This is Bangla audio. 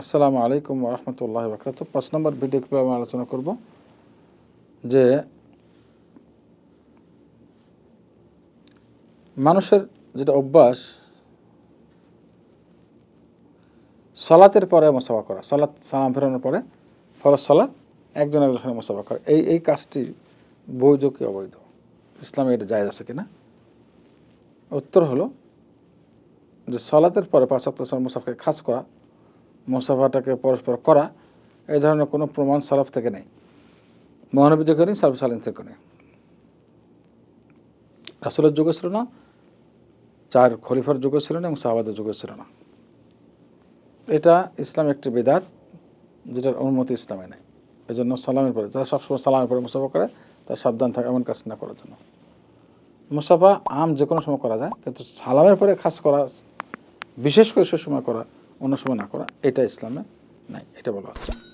আসসালামু আলাইকুম রহমতুল্লাহ বাকরাত পাঁচ নম্বর ভিডিও ক্লিপে আমি আলোচনা করব যে মানুষের যেটা অভ্যাস, সালাতের পরে মোসাফা করা, সালাত সালাম ফেরানোর পরে, ফরজ সালাত একজন একজনের মোসাফা করা। এই এই কাজটি বৈধ কি অবৈধ? ইসলামে এটা জায়জ আছে কিনা? উত্তর হলো যে সালাতের পরে পাঁচ সপ্তাহ মুসাফাকে খাস করা মুসাফাটাকে পরস্পর করা, এই ধরনের কোনো প্রমাণ সালাফ থেকে নেই। মহানবী থেকে নেই, সালফ সালিন থেকে নেই। রাসুলের যুগে ছিল না, চার খলিফার যুগে ছিল না এবং সাহাবাদের যুগে ছিল না। এটা ইসলাম একটি বেদাত, যেটার অনুমতি ইসলামে নেই। এই জন্য সালামের পরে, যারা সবসময় সালামের পরে মুসাফা করে, তার সাবধান থাকে এমন কাজ না করার জন্য। মুসাফা আম যে কোনো সময় করা যায়, কিন্তু সালামের পরে খাস করা, বিশেষ করে সে সময় করা অন্য সময় না করা এটা ইসলামে নাই এটা বলা হচ্ছে।